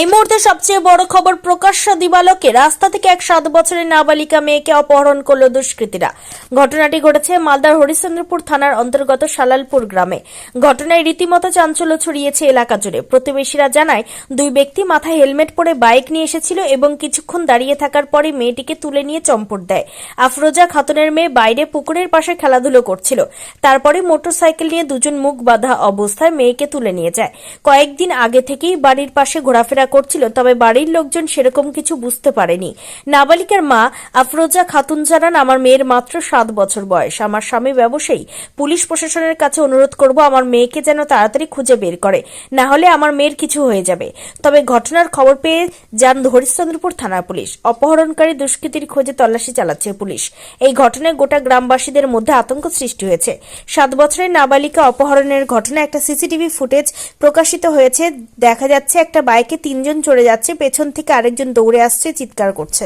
এই মুহূর্তে সবচেয়ে বড় খবর প্রকাশ্য দিবালোকে রাস্তা থেকে এক সাত বছরের নাবালিকা মেয়েকে অপহরণ করল দুষ্কৃতীরা। ঘটনাটি ঘটেছে মালদার হরিশ্চন্দ্রপুর থানার অন্তর্গত সালালপুর গ্রামে। ঘটনায় রীতিমতো চাঞ্চল্য ছড়িয়েছে এলাকা জুড়ে। প্রতিবেশীরা জানায়, দুই ব্যক্তি মাথায় হেলমেট পরে বাইক নিয়ে এসেছিল এবং কিছুক্ষণ দাঁড়িয়ে থাকার পরে মেয়েটিকে তুলে নিয়ে চম্পট দেয়। আফরোজা খাতুনের মেয়ে বাইরে পুকুরের পাশে খেলাধুলো করছিল। তারপরে মোটরসাইকেল নিয়ে দুজন মুখ বাঁধা অবস্থায় মেয়েকে তুলে নিয়ে যায়। কয়েকদিন আগে থেকেই বাড়ির পাশে ঘোরাফেরা করছিল, তবে বাড়ির লোকজন সেরকম কিছু বুঝতে পারেনি। নাবালিকার মা আফরোজা খাতুন জানান, আমার মেয়ের মাত্র সাত বছর বয়স। আমার স্বামী ব্যবসায়ী। পুলিশ প্রশাসনের কাছে অনুরোধ করব, আমার মেয়েকে যেন তাড়াতাড়ি খুঁজে বের করে। না হলে আমার মেয়ের কিছু হয়ে যাবে। তবে ঘটনার খবর পেয়ে যান হরিশ্চন্দ্রপুর থানার পুলিশ। অপহরণকারী দুষ্কৃতীর খোঁজে তল্লাশি চালাচ্ছে পুলিশ। এই ঘটনায় গোটা গ্রামবাসীদের মধ্যে আতঙ্ক সৃষ্টি হয়েছে। সাত বছরের নাবালিকা অপহরণের ঘটনা একটা সিসিটিভি ফুটেজ প্রকাশিত হয়েছে। দেখা যাচ্ছে একটা বাইকে তিনজন চড়ে যাচ্ছে পেছন থেকে আরেকজন দৌড়ে আসছে চিৎকার করছে।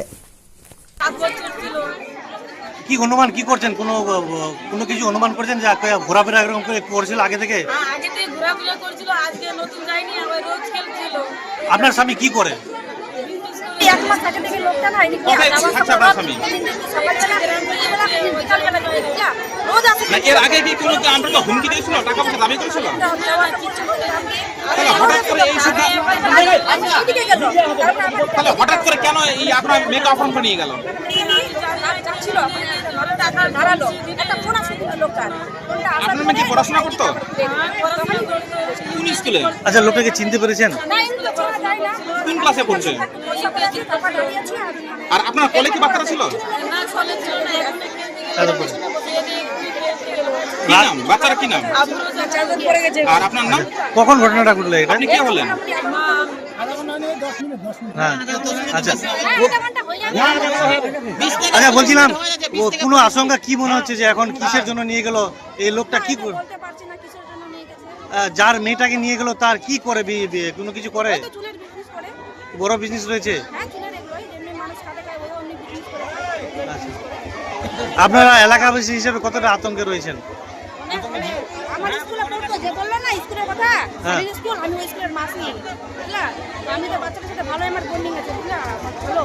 কি অনুমান কি করছেন? কোনো কোনো কিছু অনুমান করছেন? যে ঘোরাফেরা এরকম করে করছিল আগে থেকে? আ- আগে থেকে ঘোরাফেরা করছিল আজকে নতুন যায়নি আবার রোজ খেলছিল। আপনার স্বামী কি করে? এক মাস আগে থেকে লোকটা না এদিকে কবে যাওয়া আচ্ছা। স্বামী? রোজ আসে এর আগে কি কোনো আমরা তো হুমকি দিয়েছিল টাকা পয়সা দাবি করেছিল যাওয়ার কিছু করতে পারবে। তাহলে হঠাৎ করে এই তাহলে হঠাৎ করে কেন এই আপনার অপহরণ করে নিয়ে গেল? আপনার কি পড়াশোনা করতো? কোন স্কুলে? আচ্ছা লোকটাকে চিনতে পেরেছেন। কোন ক্লাসে পড়ছে? আর আপনার কোলে কি বাচ্চারা ছিল না চলে ছিল না এখন তারপরে? কি নাম বাচ্চারা কি নাম চারজন পড়ে গেছে। আর আপনার নাম কখন ঘটনাটা ঘটলো এটা আপনি কে হলেন হ্যাঁ আচ্ছা। আচ্ছা বলছিলাম ও কোনো আশঙ্কা কি মনে হচ্ছে যে এখন কিসের জন্য নিয়ে গেল এই লোকটা কি করে- বলতে পারছি না কিসের জন্য নিয়ে গেছে। আহ, যার মেয়েটাকে নিয়ে গেল তার কি করে বি- বি- কোনো কিছু করে বড় বিজনেস রয়েছে হ্যাঁ। আচ্ছা আপনারা এলাকাবাসী হিসেবে কতটা আতঙ্কে রয়েছেন আমার স্কুলে পড়তো যে বলল না স্কুলের কথা আমি স্কুল আমি ওই স্কুলের মাসি বুঝলা? আমি তো বাচ্চাদের সাথে ভালো আমার বন্ডিং আছে বুঝলা? ভালো